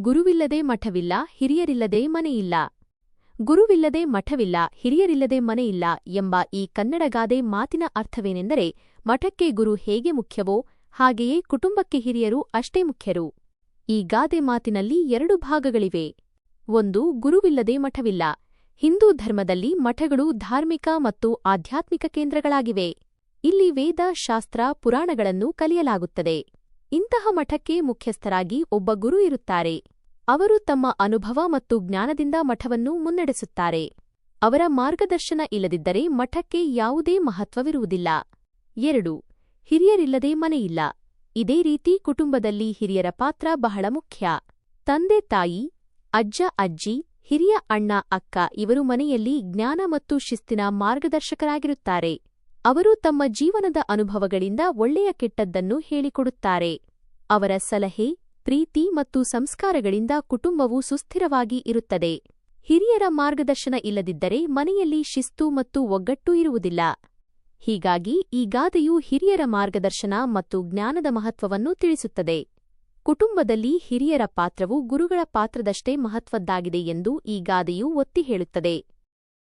ಗುರುವಿಲ್ಲದೆ ಮಠವಿಲ್ಲ, ಹಿರಿಯರಿಲ್ಲದೆ ಮನೆಯಿಲ್ಲ. ಗುರುವಿಲ್ಲದೆ ಮಠವಿಲ್ಲ, ಹಿರಿಯರಿಲ್ಲದೆ ಮನೆಯಿಲ್ಲ ಎಂಬ ಈ ಕನ್ನಡಗಾದೆ ಮಾತಿನ ಅರ್ಥವೇನೆಂದರೆ ಮಠಕ್ಕೆ ಗುರು ಹೇಗೆ ಮುಖ್ಯವೋ ಹಾಗೆಯೇ ಕುಟುಂಬಕ್ಕೆ ಹಿರಿಯರು ಅಷ್ಟೇ ಮುಖ್ಯರು. ಈ ಗಾದೆ ಮಾತಿನಲ್ಲಿ ಎರಡು ಭಾಗಗಳಿವೆ. ಒಂದು, ಗುರುವಿಲ್ಲದೆ ಮಠವಿಲ್ಲ. ಹಿಂದೂ ಧರ್ಮದಲ್ಲಿ ಮಠಗಳು ಧಾರ್ಮಿಕ ಮತ್ತು ಆಧ್ಯಾತ್ಮಿಕ ಕೇಂದ್ರಗಳಾಗಿವೆ. ಇಲ್ಲಿ ವೇದ, ಶಾಸ್ತ್ರ, ಪುರಾಣಗಳನ್ನು ಕಲಿಯಲಾಗುತ್ತದೆ. ಇಂತಹ ಮಠಕ್ಕೆ ಮುಖ್ಯಸ್ಥರಾಗಿ ಒಬ್ಬ ಗುರು ಇರುತ್ತಾರೆ. ಅವರು ತಮ್ಮ ಅನುಭವ ಮತ್ತು ಜ್ಞಾನದಿಂದ ಮಠವನ್ನು ಮುನ್ನಡೆಸುತ್ತಾರೆ. ಅವರ ಮಾರ್ಗದರ್ಶನ ಇಲ್ಲದಿದ್ದರೆ ಮಠಕ್ಕೆ ಯಾವುದೇ ಮಹತ್ವವಿರುವುದಿಲ್ಲ. ಎರಡು, ಹಿರಿಯರಿಲ್ಲದೆ ಮನೆಯಿಲ್ಲ. ಇದೇ ರೀತಿ ಕುಟುಂಬದಲ್ಲಿ ಹಿರಿಯರ ಪಾತ್ರ ಬಹಳ ಮುಖ್ಯ. ತಂದೆ, ತಾಯಿ, ಅಜ್ಜ, ಅಜ್ಜಿ, ಹಿರಿಯ ಅಣ್ಣ, ಅಕ್ಕ ಇವರು ಮನೆಯಲ್ಲಿ ಜ್ಞಾನ ಮತ್ತು ಶಿಸ್ತಿನ ಮಾರ್ಗದರ್ಶಕರಾಗಿರುತ್ತಾರೆ. ಅವರು ತಮ್ಮ ಜೀವನದ ಅನುಭವಗಳಿಂದ ಒಳ್ಳೆಯ ಕೆಟ್ಟದ್ದನ್ನು ಹೇಳಿಕೊಡುತ್ತಾರೆ. ಅವರ ಸಲಹೆ, ಪ್ರೀತಿ ಮತ್ತು ಸಂಸ್ಕಾರಗಳಿಂದ ಕುಟುಂಬವು ಸುಸ್ಥಿರವಾಗಿ ಇರುತ್ತದೆ. ಹಿರಿಯರ ಮಾರ್ಗದರ್ಶನ ಇಲ್ಲದಿದ್ದರೆ ಮನೆಯಲ್ಲಿ ಶಿಸ್ತು ಮತ್ತು ಒಗ್ಗಟ್ಟು ಇರುವುದಿಲ್ಲ. ಹೀಗಾಗಿ ಈ ಗಾದೆಯು ಹಿರಿಯರ ಮಾರ್ಗದರ್ಶನ ಮತ್ತು ಜ್ಞಾನದ ಮಹತ್ವವನ್ನು ತಿಳಿಸುತ್ತದೆ. ಕುಟುಂಬದಲ್ಲಿ ಹಿರಿಯರ ಪಾತ್ರವು ಗುರುಗಳ ಪಾತ್ರದಷ್ಟೇ ಮಹತ್ವದ್ದಾಗಿದೆ ಎಂದು ಈ ಗಾದೆಯು ಒತ್ತಿ ಹೇಳುತ್ತದೆ.